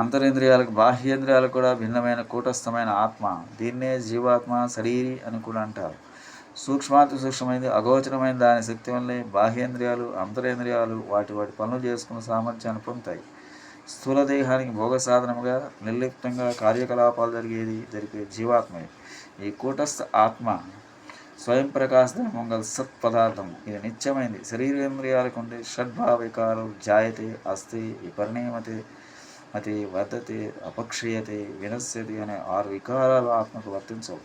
అంతరేంద్రియాలకు బాహ్యేంద్రియాలకు కూడా భిన్నమైన కూటస్థమైన ఆత్మ. దీన్నే జీవాత్మ శరీరి అని కూడా అంటారు. సూక్ష్మాతి సూక్ష్మమైనది అగోచరమైన దాని శక్తి వల్లే బాహ్యేంద్రియాలు అంతరేంద్రియాలు వాటి వాటి పనులు చేసుకున్న సామర్థ్యాన్ని పొందుతాయి. స్థూల దేహానికి భోగ సాధనముగా నిర్లిప్తంగా కార్యకలాపాలు జరిగేది జరిపే జీవాత్మే ఈ కూటస్థ ఆత్మ స్వయం ప్రకాశ గల సత్ పదార్థం. ఇది నిత్యమైంది. శరీరేంద్రియాలకు ఉండే షడ్భావికాలు జాయతే అస్థి విపరిణీమతే అది వర్ధతి అపక్షీయతి వినశ్యతి అనే ఆరు వికారాలు ఆత్మకు వర్తించవు.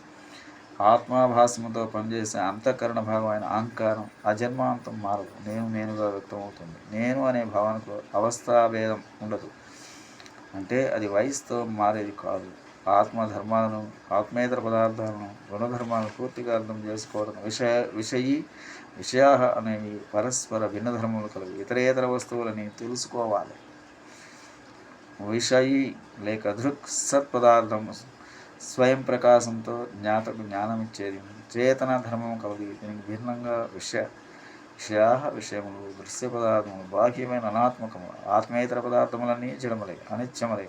ఆత్మాభాసముతో పనిచేసే అంతఃకరణ భాగమైన అయిన అహంకారం అజన్మాంతం మారదు. నేను నేనుగా వ్యక్తమవుతుంది. నేను అనే భావనకు అవస్థాభేదం ఉండదు. అంటే అది వయసుతో మారేది కాదు. ఆత్మ ధర్మాలను ఆత్మేతర పదార్థాలను గుణధర్మాలను పూర్తిగా అర్థం చేసుకోవడం విషయ విషయి విషయా అనేవి పరస్పర భిన్న ధర్మములు కలవి. ఇతరేతర వస్తువులని తెలుసుకోవాలి. విషయి లేక దృక్ సత్పదార్థం స్వయం ప్రకాశంతో జ్ఞాతకు జ్ఞానం ఇచ్చేది చేతన ధర్మం కలది. దీనికి భిన్నంగా విషయ విషయా విషయములు దృశ్య పదార్థములు బాహ్యమైన అనాత్మకము ఆత్మేతర పదార్థములన్నీ జడములే అనిత్యములే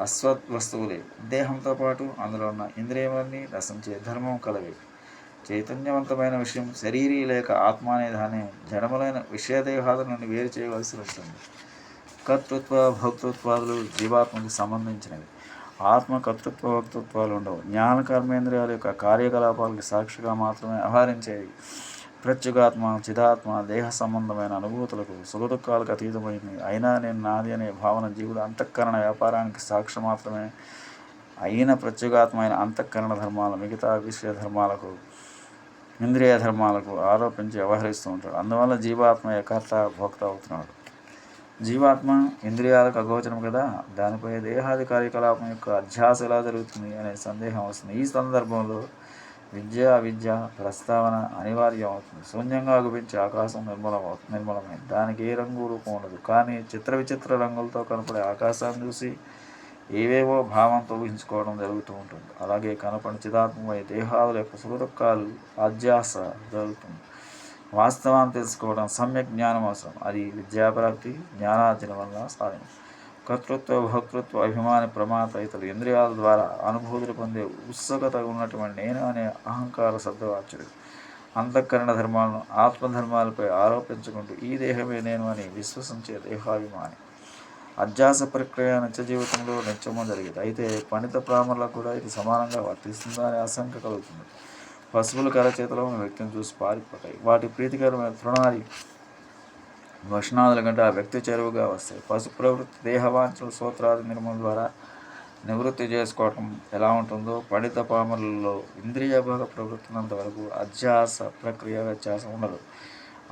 అస్వత్ వస్తువులే దేహంతో పాటు అందులో ఉన్న ఇంద్రియములన్నీ రసించే ధర్మం కలవి. చైతన్యవంతమైన విషయం శరీరీ లేక ఆత్మ అనే దాన్ని జడములైన విషయదేహాల నుండి వేరు చేయవలసి వస్తుంది. కర్తృత్వ భోక్తృత్వాదులు జీవాత్మకు సంబంధించినవి. ఆత్మ కర్తృత్వ భోక్తృత్వాలు ఉండవు. జ్ఞాన కర్మేంద్రియాల యొక్క కార్యకలాపాలకు సాక్షిగా మాత్రమే వ్యవహరించేవి. ప్రత్యుగాత్మ చిదాత్మ దేహ సంబంధమైన అనుభూతులకు సుఖదుఖాలకు అతీతమైంది అయినా నేను నాది అనే భావన జీవుడు అంతఃకరణ వ్యాపారానికి సాక్షి మాత్రమే. అయిన ప్రత్యుగాత్మైన అంతఃకరణ ధర్మాలు మిగతా విషయ ధర్మాలకు ఇంద్రియ ధర్మాలకు ఆరోపించి వ్యవహరిస్తూ ఉంటాడు. అందువల్ల జీవాత్మ కర్త భోక్త అవుతున్నాడు. జీవాత్మ ఇంద్రియాలకు అగోచరం కదా? దానిపై దేహాది కార్యకలాపం యొక్క అధ్యాస ఎలా జరుగుతుంది అనే సందేహం వస్తుంది. ఈ సందర్భంలో విద్య అవిద్య ప్రస్తావన అనివార్యం అవుతుంది శూన్యంగా గుపించే ఆకాశం నిర్మలం నిర్మలమైంది దానికి ఏ రంగు రూపం ఉండదు. కానీ చిత్ర విచిత్ర రంగులతో కనపడే ఆకాశాన్ని చూసి ఏవేవో భావంతో ఊహించుకోవడం జరుగుతూ ఉంటుంది. అలాగే కనపడి చిదాత్మమై దేహాల యొక్క సుఖదుఖాలు అధ్యాస జరుగుతుంది. వాస్తవాన్ని తెలుసుకోవడం సమ్యక్ జ్ఞానం అవసరం. అది విద్యాప్రాప్తి జ్ఞానార్జన వల్ల సాధన కర్తృత్వ భోక్తృత్వ అభిమాన ప్రమాత ఇతర ఇంద్రియాల ద్వారా అనుభూతులు పొందే ఉత్సుకత ఉన్నటువంటి నేను అనే అహంకార శబ్దవాచ్యుడు అంతఃకరణ ధర్మాలను ఆత్మధర్మాలపై ఆరోపించుకుంటూ ఈ దేహమే నేను అని విశ్వసించే దేహాభిమాని. అధ్యాస ప్రక్రియ నిత్య జీవితంలో నిత్యము జరిగేది. అయితే పండిత బ్రాహ్మణులకు కూడా ఇది సమానంగా వర్తిస్తుందా అనే ఆశంక కలుగుతుంది. పశువుల కరచేతిలో ఉన్న వ్యక్తిని చూసి పారిపోతాయి. వాటి ప్రీతికరమైన తృణాది భక్షణాదుల కంటే ఆ వ్యక్తి చెరువుగా వస్తాయి. పశు ప్రవృత్తి దేహవాంఛల సూత్రాది నిర్మూలన ద్వారా నివృత్తి చేసుకోవటం ఎలా ఉంటుందో పండిత పామరులలో ఇంద్రియ భాగ ప్రవృత్తినంత వరకు అధ్యాస ప్రక్రియ వ్యత్యాసం ఉండదు.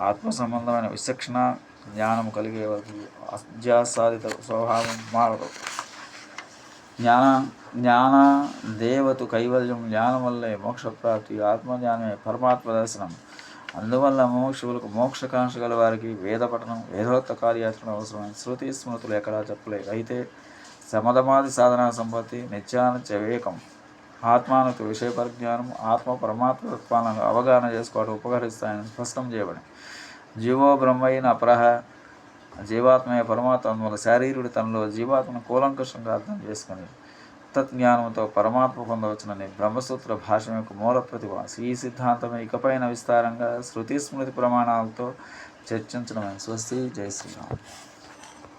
ఆత్మ సంబంధమైన విచక్షణ జ్ఞానం కలిగే వరకు అధ్యాసాధిత స్వభావం మారదు. జ్ఞాన జ్ఞాన దేవతు కైవల్యం జ్ఞానం వల్లే మోక్షప్రాప్తి ఆత్మజ్ఞానమే పరమాత్మ దర్శనం. అందువల్ల మోక్షులకు మోక్షకాంక్ష గల వారికి వేద పఠనం వేదోత్త కార్యాచరణ అవసరమైన శృతి స్మృతులు ఎక్కడా చెప్పలేదు అయితే సమధమాది సాధన సంపత్తి నిత్యానిత్య వివేకం ఆత్మానుకు విషయ పరిజ్ఞానం ఆత్మ పరమాత్మ తత్వాలను అవగాహన చేసుకోవడం ఉపకరిస్తాయని స్పష్టం చేయబడి జీవో బ్రహ్మైన అపరహ జీవాత్మయ పరమాత్మ వల్ల శారీరుడు తనలో జీవాత్మను కూలంకషంగా అర్థం చేసుకుని తత్జ్ఞానంతో పరమాత్మ పొందవచ్చునని బ్రహ్మసూత్ర భాషం యొక్క మూల ప్రతిభ ఈ సిద్ధాంతం ఇకపైన విస్తారంగా శృతి స్మృతి ప్రమాణాలతో చర్చించడమే స్వస్తి జై శ్రీరామ్.